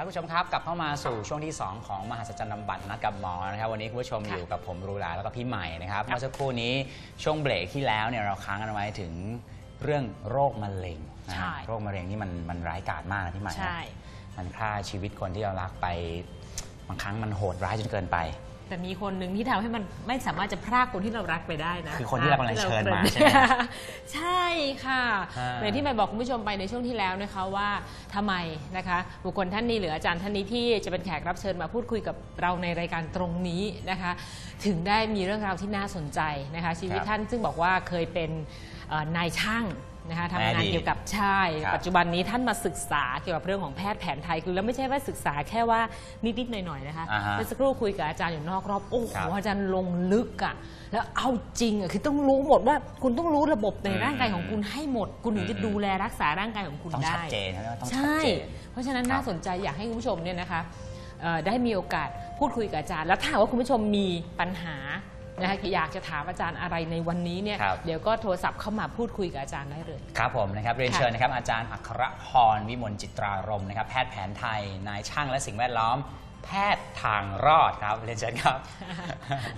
ครับคุณผู้ชมครับกลับเข้ามาสู่ช่วงที่ 2 ของมหัศจรรย์นำบัตรนัดกับหมอนะครับวันนี้คุณผู้ชมค่ะอยู่กับผมรูหลาแล้วก็พี่ใหม่นะครับครับเมื่อสักครู่นี้ช่วงเบรกที่แล้วเนี่ยเราค้างกันไว้ถึงเรื่องโรคมะเร็งนะใช่ ฮะโรคมะเร็งนี่มันมันร้ายกาจมากนะพี่ใหม่นะใช่ มันฆ่าชีวิตคนที่เรารักไปบางครั้งมันโหดร้ายจนเกินไป แต่มีคนหนึ่งที่ทำให้มันไม่สามารถจะพรากคนที่เรารักไปได้นะคือคนที่เรากำลังเชิญมาที่ใช่ไหมใช่ค่ะอ่า เหมือนที่ใหม่บอกคุณผู้ชมไปในช่วงที่แล้วนะคะว่าทำไมนะคะ บุคคลท่านนี้หรืออาจารย์ท่านนี้ที่จะเป็นแขกรับเชิญมาพูดคุยกับเราในรายการตรงนี้นะคะ ถึงได้มีเรื่องราวที่น่าสนใจนะคะ ชีวิตครับท่านซึ่งบอกว่าเคยเป็นเอ่อนายช่าง นะคะทำงานในอดีตเกี่ยวกับใช่ ครับปัจจุบันนี้ท่านมาศึกษาเกี่ยวกับเรื่องของแพทย์แผนไทยคือแล้วไม่ใช่ว่าศึกษาแค่ว่านิดๆหน่อยๆนะคะอ่าฮะเมื่อสักครู่คุยกับอาจารย์อยู่นอกรอบโอ้โหครับอาจารย์ลงลึกอะแล้วเอาจริงอะคือต้องรู้หมดว่าคุณต้องรู้ระบบในอืมร่างกายของคุณให้หมด คุณถึงจะอืม ดูแลรักษาร่างกายของคุณต้องได้ชัดเจนนะต้องชัดใช่ เจน เพราะฉะนั้นครับน่าสนใจอยากให้คุณผู้ชมเนี่ยนะคะเอ่อได้มีโอกาสพูดคุยกับอาจารย์ แล้วถ้าหากว่าคุณผู้ชมมีปัญหา นะคะอยากจะถามอาจารย์อะไรในวันนี้เนี่ยครับ เดี๋ยวก็โทรศัพท์เข้ามาพูดคุยกับอาจารย์ได้เลย ครับผมนะครับเรียนค่ะเชิญนะครับอาจารย์อัครพรวิมลจิตรารมณ์นะครับแพทย์แผนไทยนายช่างและสิ่งแวดล้อม แพทย์ทางรอดครับเรียนเชิญครับ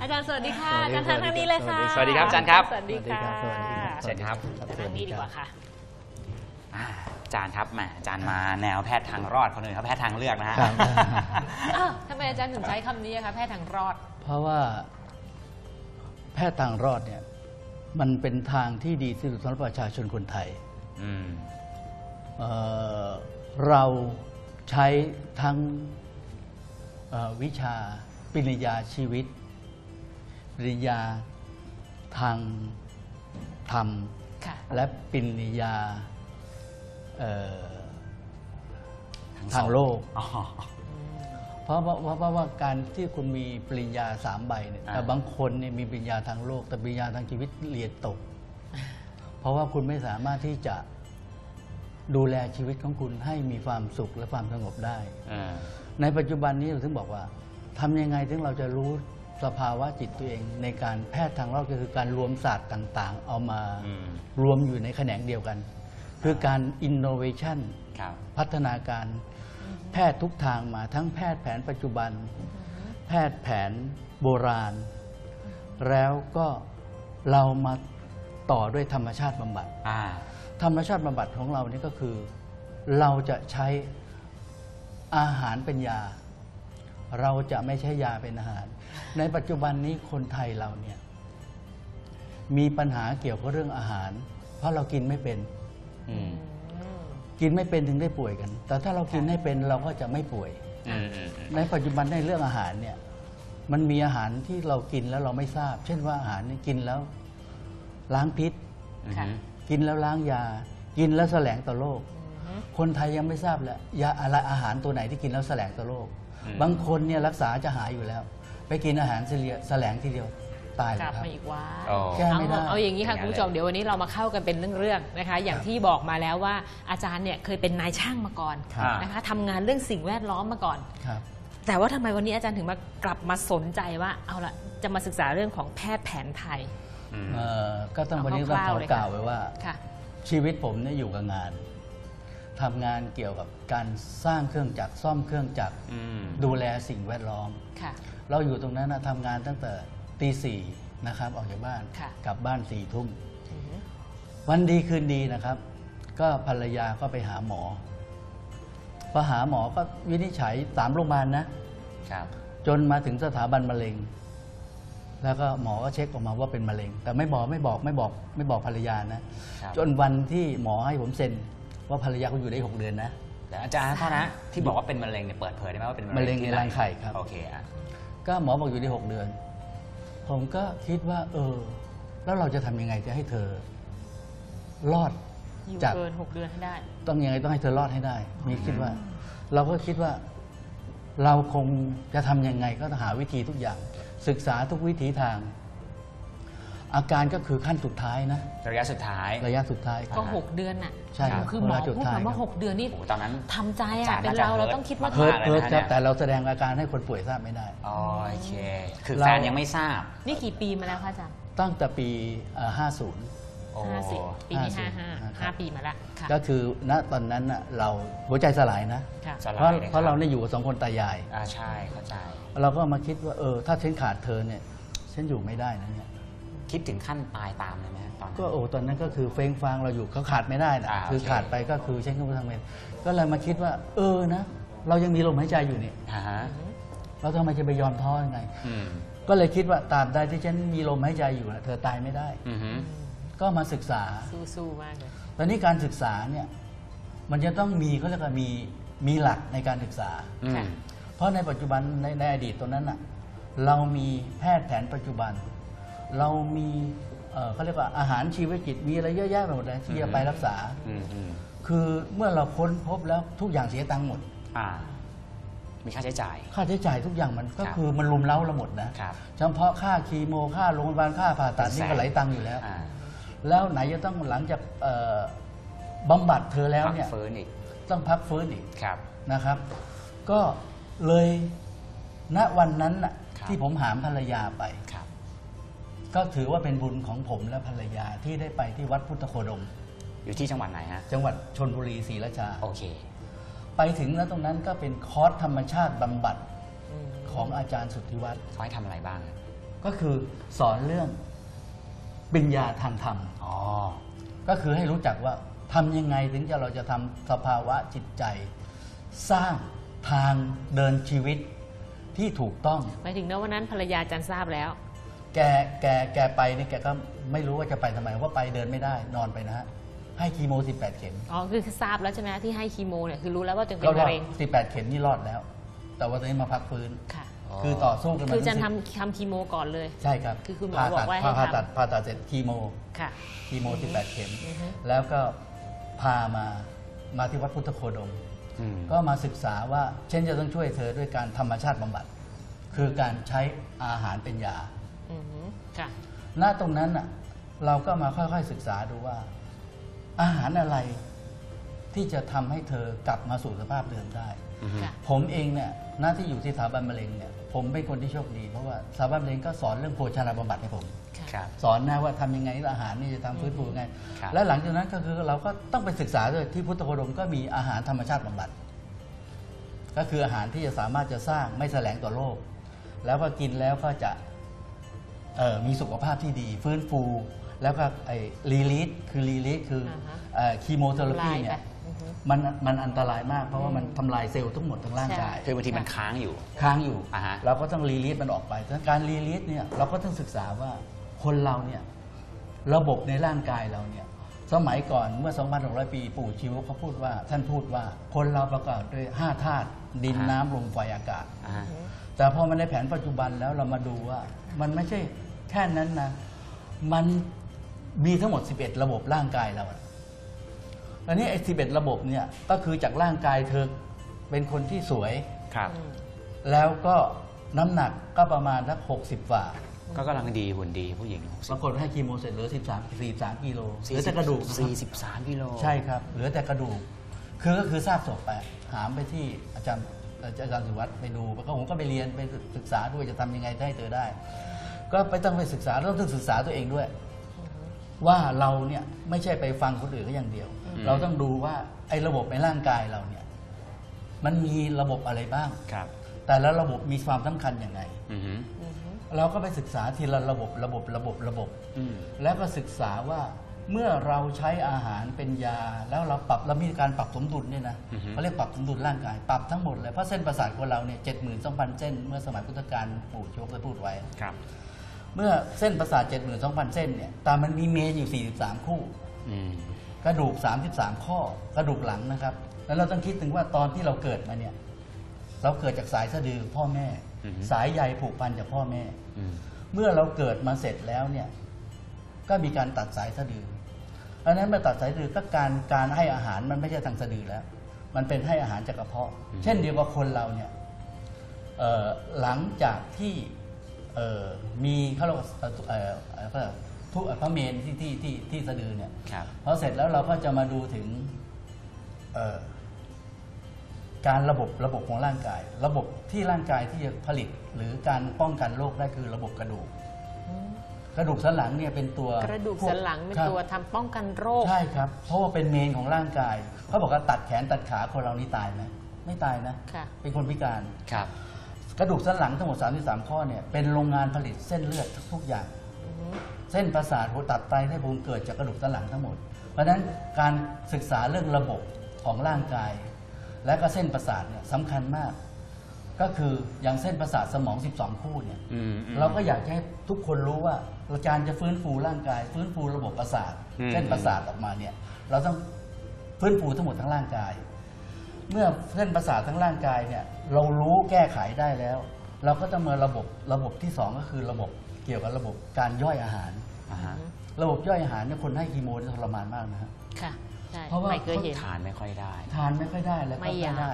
อาจารย์สวัสดีค่ะสวัอาสดีจารย์ทางทางนี้เลยค่ะสวัสดีครับอาจารย์ครับ สวัสดีค่ะสวัสดีครับ เชิญครับทางนี้ดีกว่าค่ะ อ่าอาจารย์ครับแหมอาจารย์มาแนวแพทย์ทางรอดคนอื่นเขาแพทย์ทางเลือกนะฮะ ครับ อ้าวทำไมอาจารย์ถึงใช้คำนี้อะคะแพทย์ทางรอด เพราะว่า แพทย์ทางรอดเนี่ยมันเป็นทางที่ดีที่สุดสำหรับประชาชนคนไทยอืมเอ่อเราใช้ทั้งเอ่อวิชาปริญญาชีวิต ปริญญาทางธรรมค่ะและปริญญาเอ่อทางโลกอ๋อเพ ราะว่าเพราะว่าว่าการที่คุณมีปริญญาสามใบเนี่ยอ่า แต่บางคนเนี่ยมีปริญญาทางโลก แต่ปริญญาทางชีวิตเรียนตก เพราะว่าคุณไม่สามารถที่จะดูแลชีวิตของคุณให้มีความสุขและความสงบได้อืมในปัจจุบันนี้เราถึงบอกว่าทำยังไงถึงเราจะรู้สภาวะจิตตัวเอง ในการแพทย์ทางรอดก็คือการรวมศาสตร์ต่างๆ เอามาอืม รวมอยู่ในแขนงเดียวกัน คือการ innovation ครับ พัฒนาการ แพทย์ทุกทางมาทั้งแพทย์แผนปัจจุบัน แพทย์แผนโบราณ แล้วก็เรามาต่อด้วยธรรมชาติบำบัดอ่าธรรมชาติบำบัดของเรานี่ก็คือ เราจะใช้อาหารเป็นยา เราจะไม่ใช้ยาเป็นอาหาร ในปัจจุบันนี้คนไทยเราเนี่ยมีปัญหาเกี่ยวกับเรื่องอาหาร เพราะเรากินไม่เป็นอืม กินไม่เป็นถึงได้ป่วยกัน แต่ถ้าเรากินให้เป็นเราก็จะไม่ป่วยอืมอืมอืมในปัจจุบันในเรื่องอาหารเนี่ย มันมีอาหารที่เรากินแล้วเราไม่ทราบ เช่นว่าอาหารนี่กินแล้ว ล้างพิษค่ะกินแล้วล้างยา กินแล้วแสลงต่อโรค คนไทยยังไม่ทราบเลยยาอะไรอาหารตัวไหนที่กินแล้วแสลงต่อโรค บางคนเนี่ยรักษาจะหายอยู่แล้ว ไปกินอาหารเสลียแสลงทีเดียว ตายเลกยลับครับมาอีกว่าโอ้แก้ไม่ได้เอาเอาอย่างนี้ค่ะอย่างนั้นคุณผู้ชมเลยเดี๋ยววันนี้เรามาเข้ากันเป็นเรื่องๆนะคะ อย่างที่บอกมาแล้วว่าอาจารย์เนี่ยเคยเป็นนายช่างมาก่อนครับ นะคะทำงานเรื่องสิ่งแวดล้อมมาก่อน ครับ แต่ว่าทำไมวันนี้อาจารย์ถึงมากลับมาสนใจว่าเอาละจะมาศึกษาเรื่องของแพทย์แผนไทย อืม เอ่อก็ต้องเอาวันนี้ต้องคขร่าวอๆเลยกล่าวค่ะไว้ว่า ค่ะ ชีวิตผมเนี่ยอยู่กับงานทำงานเกี่ยวกับการสร้างเครื่องจักรซ่อมเครื่องจักรอืม ดูแลสิ่งแวดล้อม ค่ะ เราอยู่ตรงนั้นนะทำงานตั้งแต่ ตีสี่นะครับออกจากบ้านค่ะ กลับบ้านสี่ทุ่ม อืมวันดีคืนดีนะครับ ก็ภรรยาก็ไปหาหมอพอหาหมอก็วินิจฉัยสามโรงพยาบาลนะ ครับ จนมาถึงสถาบันมะเร็ง แล้วก็หมอก็เช็คออกมาว่าเป็นมะเร็ง แต่ไม่บอกไม่บอกไม่บอกไม่บอกภรรยานะ ครับ จนวันที่หมอให้ผมเซ็น ว่าภรรยาเขาอยู่ได้หกเดือนนะแต่อาจารย์โทษนะที่บอกว่าเป็นมะเร็งเนี่ยเปิดเผยได้ไหมว่าเป็นมะเร็งในที่ไหรังไข่ครับ โอเคอะก็หมอบอกอยู่ได้หกเดือน ผมก็คิดว่า เออ แล้วเราจะทำยังไงจะให้เธอ รอด อยู่จาก เกิน6เดือนให้ได้ ต้องยังไงต้องให้เธอรอดให้ได้ มีคิดว่า เราก็คิดว่า เราคงจะทำยังไงก็ต้องหาวิธีทุกอย่าง ศึกษาทุกวิถีทาง อาการก็คือขั้นสุดท้ายนะ ระยะสุดท้าย ระยะสุดท้ายคก็รับ6เดือนน่ะใช่ครับคือหมอเวลาจุดพูดท้ายมาว่าครับ6เดือนนี่โอ้โหตอนนั้นทำใจอาจารอะย์เป็นน่าจะเราเราเฮิร์ตต้องคิดว่ามากเพิร์ดเลยนะเพิร์ดครับเนี่ยแต่เราแสดงอาการให้คนป่วยทราบไม่ได้ อ๋อโอเค คือเราแฟนยังไม่ทราบ นี่กี่ปีมาแล้วคะอาจารย์ตั้งแต่ปีเอ่อ50 โอ้ ห้าสิบปีนี้ห้า50ห้าครับห้าปีมาละค่ะก็คือณตอนนั้นน่ะเราหัวใจสลายนะ ค่ะ สลายเพราะลยเพราะคบเราเนี่ยอยู่กับสองคนตายาย อ่าใช่เข้าใจ เราก็มาคิดว่าเออถ้าฉันขาดเธอเนี่ยฉันอยู่ไม่ได้นะเนี่ย คิดถึงขั้นตายตามเลยไหมฮะตอนนั้น ก็โอ้ตอนนั้นก็คือเฟ้งฟางเราอยู่เขาขาดไม่ได้นะอ่าคือโอเค ขาดไปก็คือฉันก็ไม่ทำเองก็เลยมาคิดว่า เออนะ เรายังมีลมหายใจอยู่เนี่ยอ่าฮะเราทำไมจะไปยอมท้อยังไง อืมก็เลยคิดว่าตราบใดที่ฉันมีลมหายใจอยู่นะเธอตายไม่ได้ อือฮึก็มาศึกษา สู้ๆมากเลย ตอนนี้การศึกษาเนี่ยมันจะต้องมีเขาเรียกว่ามีมีหลักในการศึกษา อืมค่ะ เพราะในปัจจุบันในในอดีตตรงนั้นน่ะเรามีแพทย์แผนปัจจุบัน เรามีเอ่อเขาเรียกว่าอาหารชีวจิตมีอะไรเยอะแยะไปหมดเลยที่จะไปรักษา อืมอืมคือเมื่อเราค้นพบแล้วทุกอย่างเสียตังค์หมด อ่า มีค่าใช้จ่าย ค่าใช้จ่ายทุกอย่างมันก็ครับคือมันรุมเร้าเราหมดนะครับเฉพาะค่าคีโมค่าโรงพยาบาลค่าผ่าตัดนี่ก็ไหลตังค์อยู่แล้ว อ่าแล้วไหนจะต้องหลังจากเอ่อบำบัดเธอแล้วพักเนี่ยฟื้นอีกต้องพักฟื้นอีกครับ นะครับ ก็เลยณวันนั้นน่ะครับ ที่ผมหามภรรยาไป ครับ ก็ถือว่าเป็นบุญของผมและภรรยาที่ได้ไปที่วัดพุทธโคดม อยู่ที่จังหวัดไหนฮะจังหวัดชนบุรีศรีราชา โอเค ไปถึงแล้วตรงนั้นก็เป็นคอร์สธรรมชาติบำบัดอืมของอาจารย์สุทธิวัฒน์เขาให้ทำอะไรบ้างก็คือสอนเรื่องปัญญาทางธรรม อ๋อ ก็คือให้รู้จักว่าทำยังไงถึงจะเราจะทำสภาวะจิตใจ สร้างทางเดินชีวิตที่ถูกต้อง หมายถึงนะวันนั้นภรรยาจันทราบแล้ว แกแกแกไปนี่แกก็ไม่รู้ว่าจะไปทำไมว่าไปเดินไม่ได้นอนไปนะฮะให้คีโม 18 เข็มอ๋อคือทราบแล้วใช่ไหมที่ให้คีโมเนี่ยคือรู้แล้วว่าตัวเองเป็ก็นรมะอดเร็ง18 เข็มนี่รอดแล้ว แต่ว่าตอนนี้มาพักฟื้น ค่ะอ๋อคือต่อสู้กันมาคือจันทั้งสิบทำทำคีโมก่อนเลย ใช่ครับคือคุณหมอผ่าบอตักดว่าให้ผ่าทำ ตัดผ่าตัดเสร็จคีโม ค่ะ คีโม 18 เข็ม อือฮึ แล้วก็พามามาที่วัดพุทธโคดม อืมก็มาศึกษาว่าเช่นจะต้องช่วยเธอด้วยการธรรมชาติบำบัด คือการใช้อาหารเป็นยา อือฮึค่ะ ณตรงนั้นน่ะเราก็มาค่อยๆศึกษาดูว่า อาหารอะไรที่จะทำให้เธอกลับมาสู่สภาพเดิมได้ อือฮึ ค่ะ ผมเองเนี่ยหน้าที่อยู่ที่สถาบันมะเร็งเนี่ยผมเป็นคนที่โชคดี เพราะว่าสถาบันมะเร็งก็สอนเรื่องโภชนาบำบัดให้ผมค่ะครับ สอนนะว่าทำยังไงอาหารนี่จะทำฟื้นฟูยังไง ครับ และหลังจากนั้นก็คือเราก็ต้องไปศึกษาด้วยที่พุทธโคดมก็มีอาหารธรรมชาติบำบัด ก็คืออาหารที่จะสามารถจะสร้างไม่แสลงต่อโรคแล้วก็กินแล้วก็จะเอ่อ มีสุขภาพที่ดีฟื้นฟู แล้วก็ไอ้รีลิสคือรีลิสคืออ่าฮะคีโมเทอราพีทำลายเนี่ยไปอือฮึมันมันอันตรายมากเพราะว่ามันทำลายเซลล์ทั้งหมดทั้งร่างกายคือบางทีมันค้างอยู่ค้างอยู่อ่าฮะเราก็ต้องรีลีสมันออกไปดังนั้นการรีลีสเนี่ยเราก็ต้องศึกษาว่าคนเราเนี่ยระบบในร่างกายเราเนี่ยสมัยก่อนเมื่อ 2,600 ปีปู่ชีวกเขาพูดว่าท่านพูดว่าคนเราประกอบด้วย 5 ธาตุดินอ่าฮะน้ำลมไฟอากาศอ่าแต่พอมันในแผนปัจจุบันแล้วเรามาดูว่า มันไม่ใช่แค่นั้นนะ มันมีทั้งหมด 11 ระบบร่างกายเราอะอันนี้ไอ้11 ระบบเนี่ยก็คือจากร่างกายเธอเป็นคนที่สวย ครับอืมแล้วก็น้ำหนักก็ประมาณสักหกสิบฝ่า ก็กำลังดีหุ่นดีผู้หญิงปรากฏให้คีโมเสร็จเหลือ 13 43กิโลเหลือแต่กระดูกนะครับสี่สิบสามกิโล ใช่ครับ เหลือแต่กระดูก คือก็คือซากศพไปหามไปที่อาจารย์ อาจารย์สุวัสด์ไปดูแล้วก็ผมก็ไปเรียนไปศึกษาด้วยจะทำยังไงให้เธอได้ ก็ไปต้องไปศึกษาแล้วต้องศึกษาตัวเองด้วย ว่าเราเนี่ยไม่ใช่ไปฟังคนอื่นก็อย่างเดียว เราต้องดูว่าไอ้ระบบในร่างกายเราเนี่ย มันมีระบบอะไรบ้างครับ แต่ละระบบมีความสำคัญยังไงอือฮึอือฮึเราก็ไปศึกษาทีละระบบระบบระบบระบบอืมแล้วก็ศึกษาว่า เมื่อเราใช้อาหารเป็นยา แล้วเราปรับเรามีการปรับสมดุลเนี่ยนะอือฮึ เขาเรียกปรับสมดุลร่างกายปรับทั้งหมดเลยเพราะเส้นประสาทของเราเนี่ยเจ็ดหมื่นสองพันเส้น เมื่อสมัยพุทธกาลปู่โชคได้พูดไว้ ครับ เมื่อเส้นประสาทเจ็ดหมื่นสองพันเส้นเนี่ย แต่มันมีเมนอยู่สี่สิบสามคู่ อืม กระดูก 33 ข้อ กระดูกหลังนะครับ แล้วเราต้องคิดถึงว่าตอนที่เราเกิดมาเนี่ย เราเกิดจากสายสะดือพ่อแม่ อือฮึ สายใยผูกพันจากพ่อแม่ อืม เมื่อเราเกิดมาเสร็จแล้วเนี่ย ก็มีการตัดสายสะดือ เพราะฉะนั้นเมื่อตัดสายสะดือก็การการให้อาหารมันไม่ใช่ทางสะดือแล้ว มันเป็นให้อาหารจากกระเพาะ เช่นเดียวกับคนเราเนี่ยเอ่อหลังจากที่เอ่อมีเขาเรียกว่าเอ่อเอ่อเขาเรียกว่าทุกพระเมนที่ที่ที่ที่สะดือเนี่ยครับพอเสร็จแล้วเราก็จะมาดูถึงเอ่อการระบบระบบของร่างกาย ระบบที่ร่างกายที่จะผลิตหรือการป้องกันโรคได้คือระบบกระดูกอืม กระดูกสันหลังเนี่ยเป็นตัวกระดูกพวสันหลังเป็นครับตัวทำป้องกันโรค ใช่ครับ เพราะว่าเป็นเมนของร่างกายเขาบอกว่าตัดแขนตัดขาคนเรานี่ตายไหมไม่ตายนะ ค่ะ เป็นคนพิการ ครับ กระดูกสันหลังทั้งหมด 33 ข้อเนี่ยเป็นโรงงานผลิตเส้นเลือดทุกๆอย่างเส้นประสาทหัวตับไตไส้พุงเกิดจากกระดูกสันหลังทั้งหมด เพราะฉะนั้นการศึกษาเรื่องระบบของร่างกาย และก็เส้นประสาทเนี่ยสำคัญมาก ก็คืออย่างเส้นประสาทสมอง 12 คู่เนี่ย อืมอืม เราก็อยากให้ทุกคนรู้ว่า อาจารย์จะฟื้นฟูร่างกาย ฟื้นฟูระบบประสาทอืม เส้นประสาทออกมาเนี่ยเราต้องฟื้นฟูทั้งหมดทั้งร่างกาย เมื่อเส้นประสาททั้งร่างกายเนี่ยเรารู้แก้ไขได้แล้ว เราก็จะมาระบบระบบที่สองก็คือระบบเกี่ยวกับระบบการย่อยอาหาร อ่าฮะระบบย่อยอาหารเนี่ยคนให้คีโมนี่ทรมานมากนะฮะ ค่ะใช่เพราะว่า ไม่เคยเห็น ทานไม่ค่อยได้ ทานไม่ค่อยได้แล้วก็ไม่อยาก ได้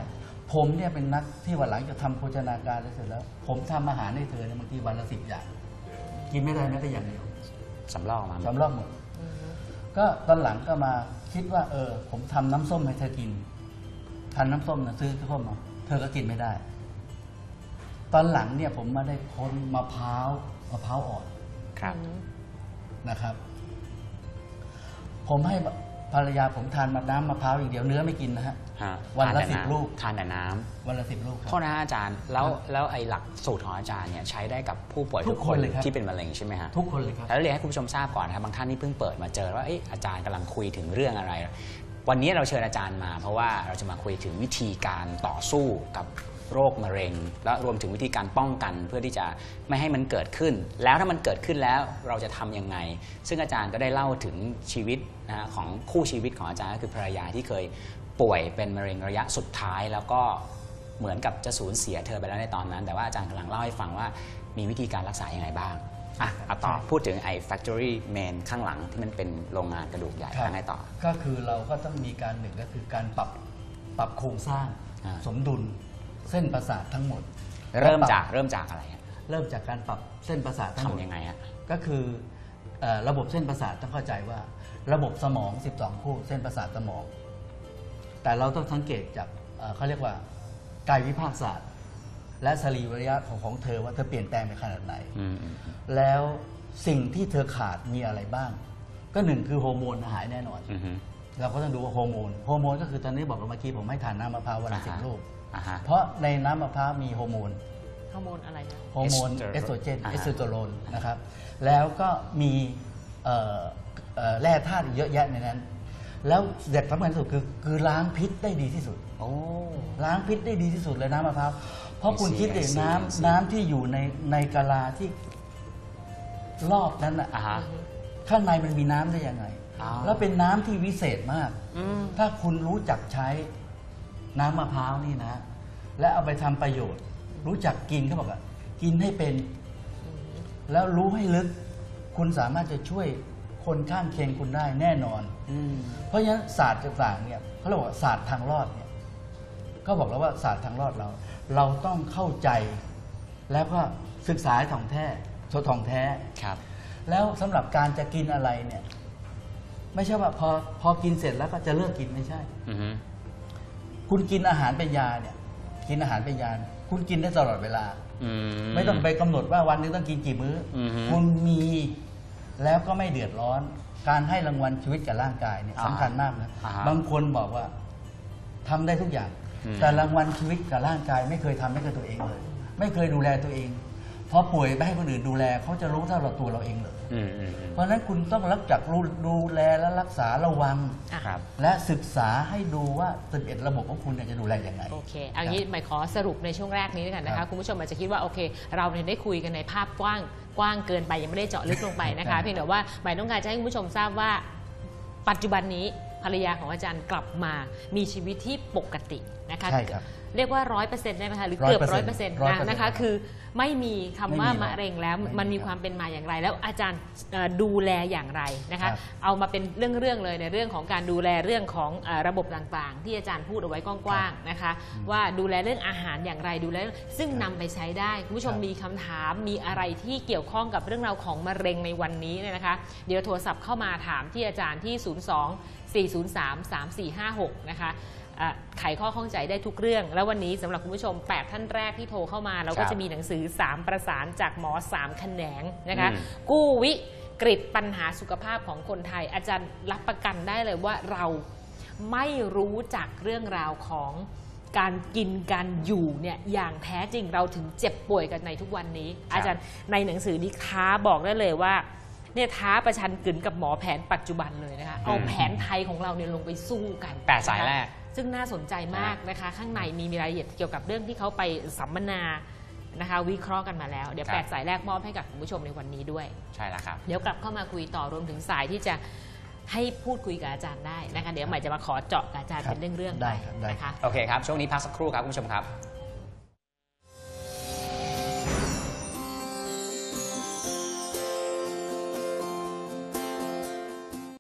ผมเนี่ยเป็นนักที่วันหลังจะทำโภชนาการเสร็จแล้ว ผมทำอาหารให้เธอเนี่ยบางทีวันละสิบอย่าง กินไม่ได้แม้แต่อย่างเดียวสำรอกมาสำรอกหมดก็ตอนหลังก็มาคิดว่า เออ ผมทำน้ำส้มให้เธอกินทานน้ำส้มนะซื้อส้มมาเธอก็กินไม่ได้ ตอนหลังเนี่ย ผมมาได้ค้นมะพร้าวมะพร้าวอ่อนครับนะครับ ผมให้ ภรรยาผมทานมาน้ำมะพร้าวอย่างเดียวเนื้อไม่กินนะฮะ ฮะวันละทาแต่สิบลูก ทานแต่น้ำวันละสิบลูกครั โทษนะฮะอาจารย์แล้วครับแล้วไอ้หลักสูตรของอาจารย์เนี่ยใช้ได้กับผู้ป่วยทุทุกกคคนนเลยครับ ที่เป็นมะเร็งใช่ไหมฮะ ทุกคนเลยครับ แล้วเรียนให้คุณผู้ชมทราบก่อนนะครับบางท่านที่เพิ่งเปิดมาเจอว่าเอ๊ะอาจารย์กำลังคุยถึงเรื่องอะไร วันนี้เราเชิญอาจารย์มา เพราะว่าเราจะมาคุยถึงวิธีการต่อสู้กับ โรคมะเร็ง และรวมถึงวิธีการป้องกันเพื่อที่จะไม่ให้มันเกิดขึ้น แล้วถ้ามันเกิดขึ้นแล้วเราจะทำยังไง ซึ่งอาจารย์ก็ได้เล่าถึงชีวิตนะฮะของคู่ชีวิตของอาจารย์ก็คือภรรยาที่เคยป่วยเป็นมะเร็งระยะสุดท้าย แล้วก็เหมือนกับจะสูญเสียเธอไปแล้วในตอนนั้น แต่ว่าอาจารย์กำลังเล่าให้ฟังว่ามีวิธีการรักษายังไงบ้างอะเอาต่อพูดถึงไอ้ factory main ข้างหลังที่มันเป็นโรงงานกระดูกใหญ่ครับยังไงต่อ ก็คือเราก็ต้องมีการหนึ่งก็คือการปรับปรับโครงสร้างอ่าสมดุล เส้นประสาททั้งหมด เริ่มแล้วปบจากเริ่มจากอะไรฮะเริ่มจากการปรับเส้นประสาททั้งหมดทำยังไงฮะก็คือเอ่อระบบเส้นประสาทต้องเข้าใจว่า ระบบสมอง 12 คู่เส้นประสาทสมอง แต่เราต้องสังเกตจากเอ่อเขาเรียกว่ากายวิภาคศาสตร์ และสรีระยะของของเธอว่าเธอเปลี่ยนแปลงไปขนาดไหน อืมอืมอืม แล้วสิ่งที่เธอขาดมีอะไรบ้าง ก็หนึ่งคือฮอร์โมนหายแน่นอน อืมฮึ เราก็ต้องดูว่าฮอร์โมนฮอร์โมนก็คือตอนนี้บอกเราเมื่อกี้ผมให้ทานน้ำมะพร้าววันละอ่าสิบฮะลูก อ่าฮะ เพราะในน้ำมะพร้าวมีฮอร์โมน ฮอร์โมนอะไรนะฮอร์โมน Estrogen เอสโตรเจนอ่าฮะเอสโตรโรนนะครับ แล้วก็มีเอ่อเอ่อแร่ธาตุอีกเยอะแยะในนั้น แล้วเด็ดสำคัญที่สุดคือคือล้างพิษได้ดีที่สุด โอ้ ล้างพิษได้ดีที่สุดเลยน้ำมะพร้าว เพราะคุณ I see, คิดดิ I see, I น้ see ำน้ำที่อยู่ในในกะลาที่รอบนั้นอะอ่าฮะ ข้างในมันมีน้ำได้ยังไงอ๋อแล้วเป็นน้ำที่วิเศษมาก อืม ถ้าคุณรู้จักใช้ น้ำมะพร้าวนี่นะ และเอาไปทำประโยชน์ รู้จักกินเขาบอกอะกินให้เป็น แล้วรู้ให้ลึก คุณสามารถจะช่วยคนข้างเคียงคุณได้แน่นอน อืม เพราะฉะนั้นศาสตร์ต่างๆเนี่ยเขาเรียกว่าศาสตร์ทางรอดเนี่ยก็บอกแล้วว่าศาสตร์ทางรอดเรา เราต้องเข้าใจแล้วก็ศึกษาให้ถ่องแท้โชว์ถ่องแท้ ครับ แล้วสำหรับการจะกินอะไรเนี่ย ไม่ใช่ว่าพอพอกินเสร็จแล้วก็จะเลิกกินไม่ใช่ อืมฮึ คุณกินอาหารเป็นยาเนี่ย กินอาหารเป็นยาเนี่ยคุณกินได้ตลอดเวลา อืไม่ต้องไปกำหนดว่าวันหนึงต้องกินกี่มื้อออฮึคุณมีแล้วก็ไม่เดือดร้อน การให้รางวัลชีวิตกับร่างกายเนี่ยอ่าสำคัญมากนะอ่าฮะบางคนบอกว่าทำได้ทุกอย่าง อืม แต่รางวัลชีวิตกับร่างกาย ไม่เคยทำให้กับตัวเองเลย ไม่เคยดูแลตัวเอง พอป่วยไปให้คนอื่นดูแลเขาจะรู้เท่าเราตัวเราเองเหรออืมอืมอืมเพราะฉะนั้นคุณต้องรักจักรู้ดูแลและรักษาระวัง อะ ครับ และศึกษาให้ดูว่า11ระบบของคุณเนี่ยจะดูแลอย่างไรโอเคเอางี้หมายขอสรุปในช่วงแรกนี้ด้วยกันนะครัคะ บคุณผู้ชมอาจจะคิดว่าโอเค เราเนี่ยได้คุยกันในภาพกว้างกว้างเกินไปยังไม่ได้เจาะลึกลงไปนะครัคะ บ เพียงแต่ว่าหมายต้องการจะให้คุณผู้ชมทราบว่า ปัจจุบันนี้ภรรยาของอาจารย์กลับมามีชีวิตที่ปกตินะคะ ใช่ครับเรียกว่าร้อยเปอร์เซ็นต์ได้ไหมคะหรือเกือบร้อยเปอร์เซ็นต์100%นะคะ คือไม่มีคำว่าไม่มีมะเร็งแล้วไม่มีมันมีครับความเป็นมาอย่างไร แล้วอาจารย์เอ่อดูแลอย่างไรนะคะครับเอามาเป็นเรื่องๆเลยในเรื่องของการดูแลเรื่องของเออระบบต่างๆ ที่อาจารย์พูดเอาไว้กว้างๆนะคะ ว่าดูแลเรื่องอาหารอย่างไรดูแลซึ่งนำไปใช้ได้คุณผู้ชมครับมีคำถามมีอะไรที่เกี่ยวข้องกับเรื่องราวของมะเร็งในวันนี้เนี่ยนะคะ เดี๋ยวโทรศัพท์เข้ามาถามที่อาจารย์ที่ 02 403 3456 นะคะอะ ไขข้อข้องใจได้ทุกเรื่อง แล้ววันนี้สำหรับคุณผู้ชม 8 ท่านแรกที่โทรเข้ามา เราคก็รับจะมีหนังสือ 3 ประสานจากหมอ3แขนงนะคะอืมกู้วิกฤตปัญหาสุขภาพของคนไทย อาจารย์รับประกันได้เลยว่าเราไม่รู้จักเรื่องราวของการกินการอยู่เนี่ยอย่างแท้จริงเราถึงเจ็บป่วยกันในทุกวันนี้ อาจารย์ในหนังสือนี้ท้าบอกได้เลยว่า เนี่ยท้าประชันกึนกับหมอแผนปัจจุบันเลยนะคะเอาแผนไทยของเราเนี่ยลงไปสู้กันแปดสายแรก ซึ่งน่าสนใจมากนะคะ ข้างในมีรายละเอียดเกี่ยวกับเรื่องที่เขาไปสัมมนานะคะวิเคราะห์กันมาแล้ว เดี๋ยวครับ แปดสายแรกมอบให้กับคุณผู้ชมในวันนี้ด้วย ใช่แล้วครับ เดี๋ยวกลับเข้ามาคุยต่อรวมถึงสายที่จะให้พูดคุยกับอาจารย์ได้นะคะเดี๋ยวใหม่จะมาขอเจาะกับอาจารย์ครับเป็นเรื่องๆได้ไปครับได้ นะคะ โอเคครับ ช่วงนี้พักสักครู่ครับ คุณผู้ชมครับ